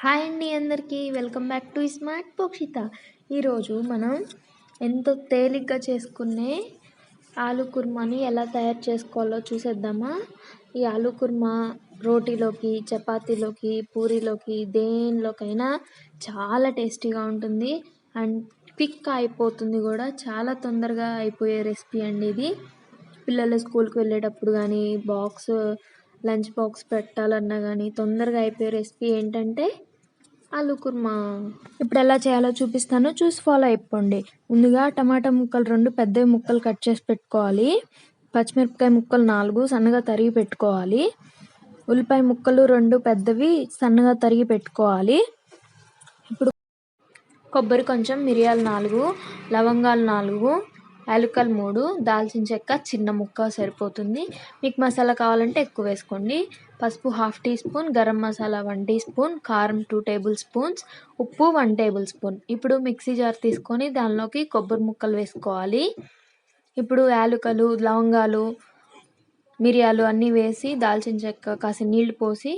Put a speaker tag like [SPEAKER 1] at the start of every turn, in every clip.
[SPEAKER 1] Hi అండి అందరికీ. Welcome back to smart పోక్షిత. ఈరోజు మనం ఎంతో తేలిగ్గా చేసుకునే ఆలు కుర్మాని ఎలా తయారు చేసుకోవాలో చూసేద్దామా? ఈ ఆలు కుర్మా రోటీలోకి చపాతీలోకి పూరీలోకి దేనిలోకైనా చాలా టేస్టీగా ఉంటుంది. అండ్ క్విక్ అయిపోతుంది కూడా. చాలా తొందరగా అయిపోయే రెసిపీ అండి ఇది. పిల్లలు స్కూల్కి వెళ్ళేటప్పుడు కానీ బాక్స్ లంచ్ బాక్స్ పెట్టాలన్నా కానీ తొందరగా అయిపోయే రెసిపీ ఏంటంటే ఆలు కుర్మా. ఇప్పుడు ఎలా చేయాలో చూపిస్తాను. చూసి ఫాలో అయిపోండి. ముందుగా టమాటా ముక్కలు రెండు పెద్ద ముక్కలు కట్ చేసి పెట్టుకోవాలి. పచ్చిమిరపకాయ ముక్కలు నాలుగు సన్నగా తరిగి పెట్టుకోవాలి. ఉల్లిపాయ ముక్కలు రెండు పెద్దవి సన్నగా తరిగి పెట్టుకోవాలి. ఇప్పుడు కొబ్బరి కొంచెం మిరియాలు నాలుగు లవంగాలు నాలుగు యాలకులు మూడు దాల్చిన చెక్క చిన్న ముక్క సరిపోతుంది. మీకు మసాలా కావాలంటే ఎక్కువ వేసుకోండి. పసుపు half teaspoon garam masala one teaspoon కారం టూ టేబుల్ స్పూన్స్ ఉప్పు వన్ టేబుల్ స్పూన్. ఇప్పుడు మిక్సీ జార్ తీసుకొని దానిలోకి కొబ్బరి ముక్కలు వేసుకోవాలి. ఇప్పుడు యాలకులు లవంగాలు మిరియాలు అన్నీ వేసి దాల్చిన చెక్క కాసి నీళ్ళు పోసి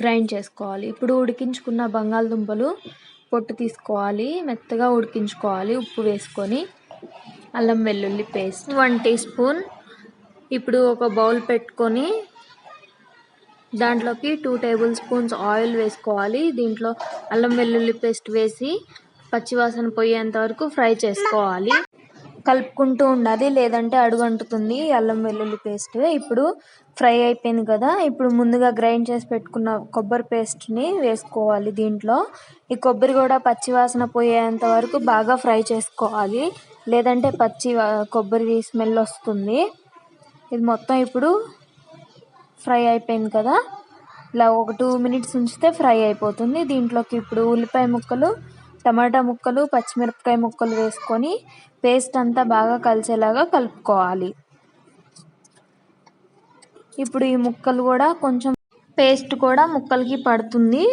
[SPEAKER 1] గ్రైండ్ చేసుకోవాలి. ఇప్పుడు ఉడికించుకున్న బంగాళదుంపలు పొట్టు తీసుకోవాలి. మెత్తగా ఉడికించుకోవాలి. ఉప్పు వేసుకొని అల్లం వెల్లుల్లి పేస్ట్. One tea spoon. ఇప్పుడు ఒక బౌల్ పెట్టుకొని దాంట్లోకి టూ టేబుల్ స్పూన్స్ ఆయిల్ వేసుకోవాలి. దీంట్లో అల్లం వెల్లుల్లి పేస్ట్ వేసి పచ్చివాసన పోయేంత వరకు ఫ్రై చేసుకోవాలి. కలుపుకుంటూ ఉండాలి లేదంటే అడుగంటుతుంది అల్లం వెల్లుల్లి పేస్ట్. ఇప్పుడు ఫ్రై అయిపోయింది కదా ఇప్పుడు ముందుగా గ్రైండ్ చేసి పెట్టుకున్న కొబ్బరి పేస్ట్ని వేసుకోవాలి దీంట్లో. ఈ కొబ్బరి కూడా పచ్చివాసన పోయేంత వరకు బాగా ఫ్రై చేసుకోవాలి. లేదంటే పచ్చి కొబ్బరి స్మెల్ వస్తుంది. ఇది మొత్తం ఇప్పుడు ఫ్రై అయిపోయింది కదా. ఇలా ఒక టూ మినిట్స్ ఉంచితే ఫ్రై అయిపోతుంది. దీంట్లోకి ఇప్పుడు ఉల్లిపాయ ముక్కలు టమాటా ముక్కలు పచ్చిమిరపకాయ ముక్కలు వేసుకొని పేస్ట్ అంతా బాగా కలిసేలాగా కలుపుకోవాలి. ఇప్పుడు ఈ ముక్కలు కూడా కొంచెం పేస్ట్ కూడా ముక్కలకి పడుతుంది.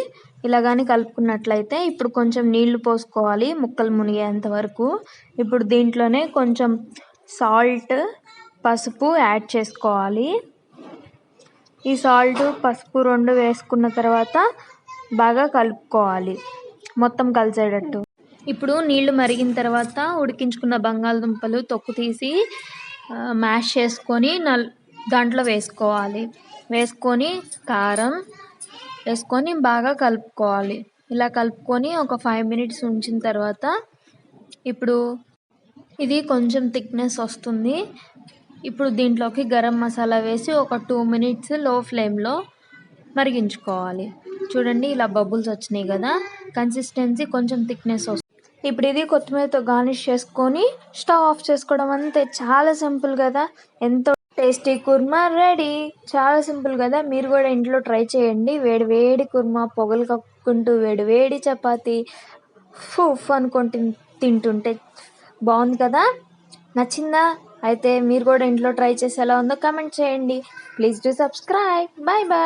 [SPEAKER 1] ఇలా కానీ కలుపుకున్నట్లయితే ఇప్పుడు కొంచెం నీళ్ళు పోసుకోవాలి ముక్కలు మునిగేంత వరకు. ఇప్పుడు దీంట్లోనే కొంచెం సాల్ట్ పసుపు యాడ్ చేసుకోవాలి. ఈ సాల్ట్ పసుపు రెండు వేసుకున్న తర్వాత బాగా కలుపుకోవాలి. మొత్తం కలిసేటట్టు. ఇప్పుడు నీళ్ళు మరిగిన తర్వాత ఉడికించుకున్న బంగాళదుంపలు తొక్కు తీసి మ్యాష్ చేసుకొని నల్ దాంట్లో వేసుకోవాలి. వేసుకొని కారం వేసుకొని బాగా కలుపుకోవాలి. ఇలా కలుపుకొని ఒక ఫైవ్ మినిట్స్ ఉంచిన తర్వాత ఇప్పుడు ఇది కొంచెం థిక్నెస్ వస్తుంది. ఇప్పుడు దీంట్లోకి గరం మసాలా వేసి ఒక టూ మినిట్స్లో ఫ్లేమ్లో మరిగించుకోవాలి. చూడండి ఇలా బబుల్స్ వచ్చినాయి కదా. కన్సిస్టెన్సీ కొంచెం థిక్నెస్ వస్తుంది. ఇప్పుడు ఇది కొత్తిమీరతో గార్నిష్ చేసుకొని స్టవ్ ఆఫ్ చేసుకోవడం అంతే. చాలా సింపుల్ కదా. ఎంతో టేస్టీ కుర్మా రెడీ. చాలా సింపుల్ కదా. మీరు కూడా ఇంట్లో ట్రై చేయండి. వేడి వేడి కుర్మా పొగలు కక్కుంటూ వేడి వేడి చపాతి. ఫుఫ్ అనుకుంటు తింటుంటే బాగుంది కదా. నచ్చిందా? అయితే మీరు కూడా ఇంట్లో ట్రై చేసి ఎలా ఉందో కమెంట్ చేయండి. Please do subscribe. Bye bye.